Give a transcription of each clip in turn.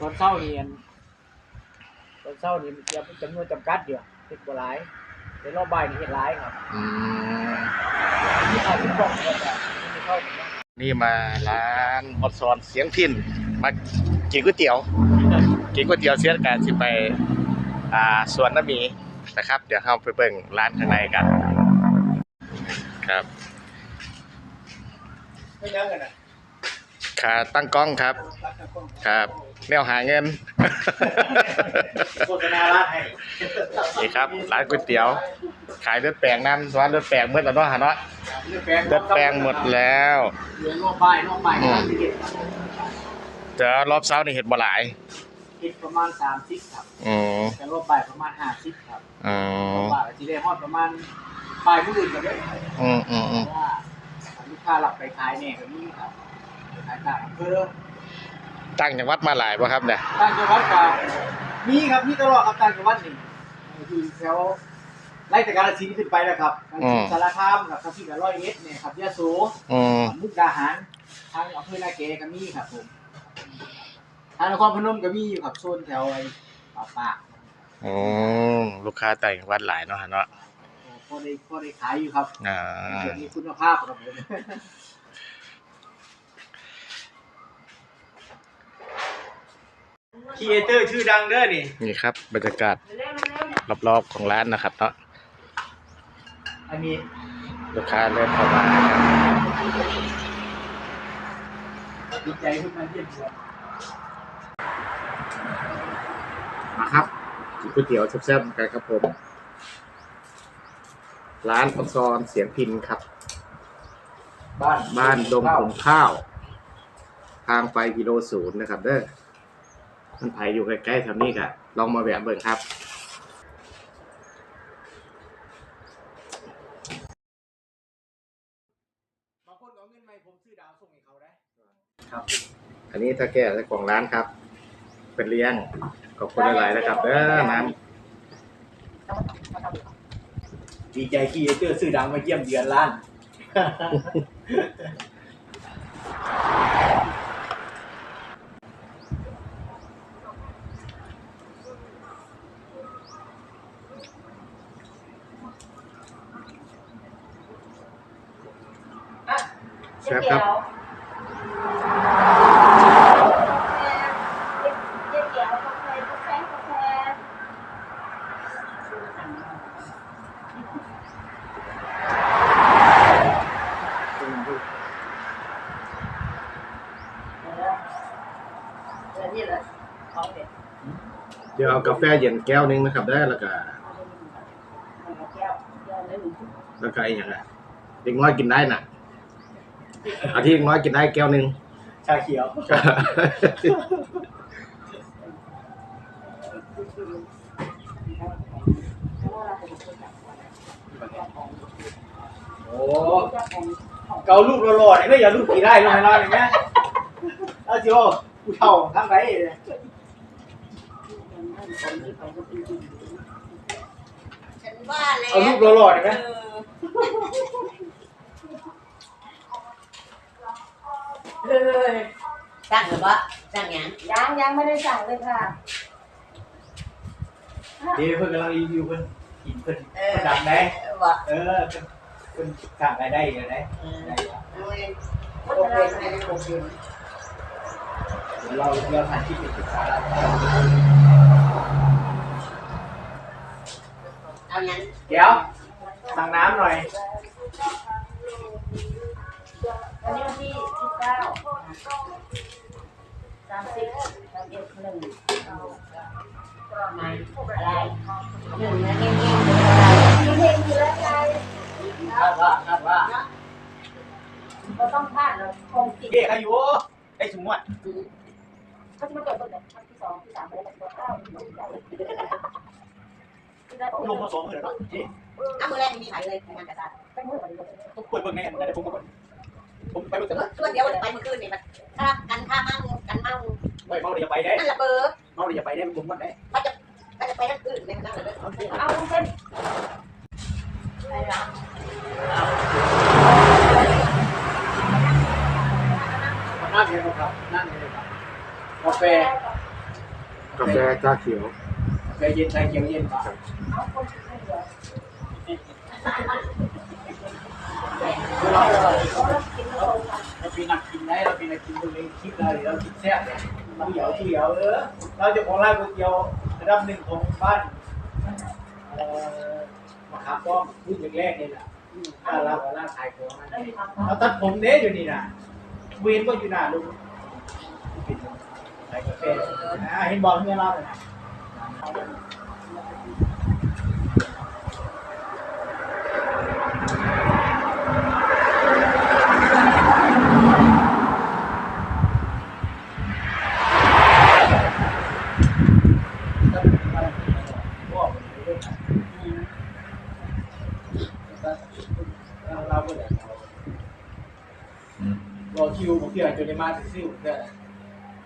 ตอนเช้านี่อันตอนเช้านี่จะจำนวนจำกัดเดียวเฮ็ดบ่หลายเดี๋ยวรอบบ่ายนี่เฮ็ดหลายครับอืมที่เอาถึงบอกก็จะไม่เข้าถึงนะนี่มาร้านฮอตซอนเสียงพินมากินก๋วยเตี๋ยว กินก๋วยเตี๋ยวเสียกันสิไปอ่าสวนน้ำหมีนะครับ เดี๋ยวเราไปเบิ่งร้านข้างในกัน ครับ ไม่ยังกันนะ ขาตั้งกล้องครับ ครับ แนวหาเงิน โฆษณาร้านให้นี่ครับ ร้านก๋วยเตี๋ยว ขายเลือดแปลงนั่นร้านเลือดแปลงเมื่อตอนนั้นฮะเนาะเลือดแปลงเลือดแปลงหมดแล้ว เหลือรอบบ่ายรอบบ่ายครับที่เฮ็ดเจอรอบเช้านี่เห็ดบ่หลายเฮ็ดประมาณ30ครับ อืมแต่รอบบ่ายประมาณ50ครับอืรอมบบ่ายก็สิได้ฮอดประมาณบ่ายมื้ออื่นก็ได้อืมอืมอืมเพราะว่าลูกค้าหลับไปขายเนี่ยก็มีครับขาย ต่างอำเภอตั้งจังหวัดมาหลายป่ะครับเนี่ยต่างจังหวัดก็มีครับมีตลอดครับต่างจังหวัดนี่อยู่แถวไล่แต่กาฬสินธุ์ขึ้นไปแล้วครับทางสารคามครับทางที่กับร้อยเอ็ดเนี่ยครับยะโสอืมมุกดาหารทางอำเภอนาเกก็มีครับผมทางนครพนมก็มีอยู่ครับโซนแถวไอ้ป่าปากอืมลูกค้าต่างจังหวัดหลายเนาะฮะเนาะพอได้พอได้ขายอยู่ครับอ่า เดี๋ยวมีคุณภาพครับผม ครีเอเตอร์ชื่อดังเด้อนี่ นี่ครับ บรรยากาศรอบๆของร้านนะครับเนาะอันนี้ลูกค้าเริ่มเข้ามาครับดีใจขึ้นมาเยี่ยมชมมาครับกินก๋วยเตี๋ยวแซ่บๆกันครับผม ร้านออนซอนเสียงพินครับ บ้านบ้านดงขุมข้าว ทางไปกิโลศูนย์นะครับเด้อ มันไผอยู่ใกล้ๆแถวนี้กะลองมาแวะเบิ่งครับบางคนเอาเงินมาให้ผมซื้อดาวส่งให้เขาได้อันนี้ถ้าแก่เจ้าของร้านครับ เป็นเลี้ยงขอบคุณหลายๆนะครับเด้อน้ดีใจครีเอเตอร์ซื้อดังมาเยี่ยมเยือนร้านำแซ่บครับ เดี๋ยวเดี๋ยวกาแฟกาแฟกาแฟ เดี๋ ยวนี่แหละของเด็ดเดี๋ยวเอากาแฟเย็นแก้วหนึงนะครับได้อแล้วก็แก้วแก้วเลยแล้วก็อีกอย่างอะเด็กน้อยกินได้น่ะ เอาที่เด็กน้อยกินได้แก้วหนึงชาเขียว โอ้เกาลูกหล่อๆนี่ก็อย่าลูกกี่ได้ลงให้เราอย่างเงี้ยเอาจิโอกูเท่าทั้งไรเลยฉันว่าแล้วเอาลูกหล่อๆนี่ไหม เออสั่งหรือวะสั่งยังยังยังไม่ได้สั่งเลยค่ะเดี๋ยวเพิ่นกำลังรีวิวเพิ่นกินเพิ่นเพิ่นดังได้วะเออเพิ่นเพิ่นสั่งรายได้กันได้เออได้ครับเอาเองโอเคไม่ได้โอเคเดี๋ยวเราเราถ่ายคลิปไปศึกษาแล้วเอายังเดี๋ยวสั่งน้ำหน่อย วันนี้วันที่สิบเก้าสามสิบสามเอ็ดหนึ่งไม่อะไรหนึ่งนะเงี้ยๆเลยอะไรเงี้ยๆคืออะไรคาดว่าคาดว่าก็ต้องพลาดแล้วคงติดเอ๊ะอายุไอ้สมมติเขาจะมาเกิดตั้งแต่ครั้งที่สองที่สามไปแล้วตัวเก้าลงมาสองหมื่นแล้วเอ๊ะอ้ามือแรกมีใครเลยงานกระดาษเป็นมือวันนี้ต้องเปิดเบิ่งแน่เหมือนกันเดี๋ยวผมก็ ผมไปเบิ่งแต่ละส่วนเดียวไปเมื่อคืนนี่มันถ้ากันค่ามั่งกันเมาไม่เมาเลยอย่าไปได้นั่นแหละเบอร์เมาเลยอย่าไปได้ผมมันได้เขาจะเขาจะไปทั้งคืนเลยนั่งเลยเอาเส้นไปละนั่งเลยครับนั่งเลยครับกาแฟกาแฟชาเขียวกาแฟเย็นชาเขียวเย็นครับ เราเราเป็นนักกินได้เราป็นนักกินตรงนี้คิดเราเราคิดแซ่บเนี่ยเราเหยียวเหยียวเออเราจะของร้านก๋วยเตี๋ยวระดับหนึ่งของบ้านเออมาขามป้อมพูดอย่างแรกนี่แหละร้านเราร้านขายของมันเราตัดผมเด้อยู่นี่นะเวนก็อยู่หน้าลุงขายกาแฟเห็นบอกเพื่อเราเลยนะ เราก็เลย รอคิวผมเกี่ยวจนได้มาถึงซิ่วเพื่อ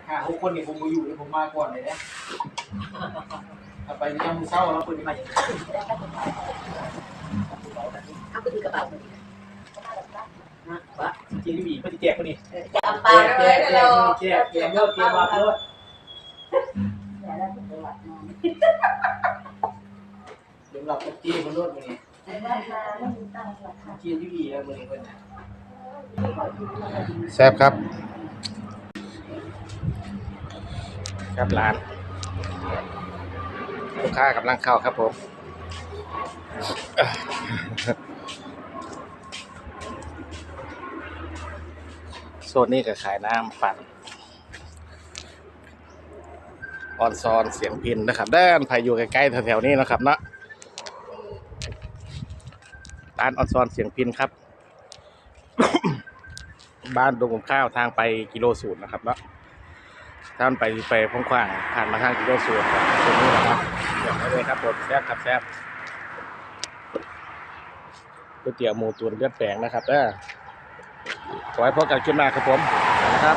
ห้าหกคนนี่ผมมาอยู่เลยผมมาก่อนเลยนะถ้าไปนี่ยังมือเศร้าแล้วคนที่มาอย่างเอาไปถือกระเป๋านะวะจริงบีเพื่อที่แจกคนนี้จะเอาไปแจกเลยแจเรากแจกแจกเลิกเกมมาเลิกเดี๋ยวเราก็จี้คนรถคนนี้จี้ที่บีแล้วคนนี้คนนี้ แซ่บครับ ครับร้าน ลูกค้ากำลังเข้าครับผมโซนนี้ก็ขายน้ำปั่นออนซอนเสียงพินนะครับ ด้านภายอยู่ใกล้ๆแถวๆนี้นะครับเนาะร้านออนซอนเสียงพินครับ บ้านดงกบข้าวทางไปกิโลสูตรนะครับเนาะท่านไปไปพงขว้างผ่านมาทางกิโลสูตรครับตรงนี้นะครับเดี๋ยวไปเลยครับผมแซ่บครับแซ่บก๋วยเตี๋ยวหมูตุ๋นเลือดแปลงนะครับเด้อขอให้พบกันขึ้นมาครับผมนะครับ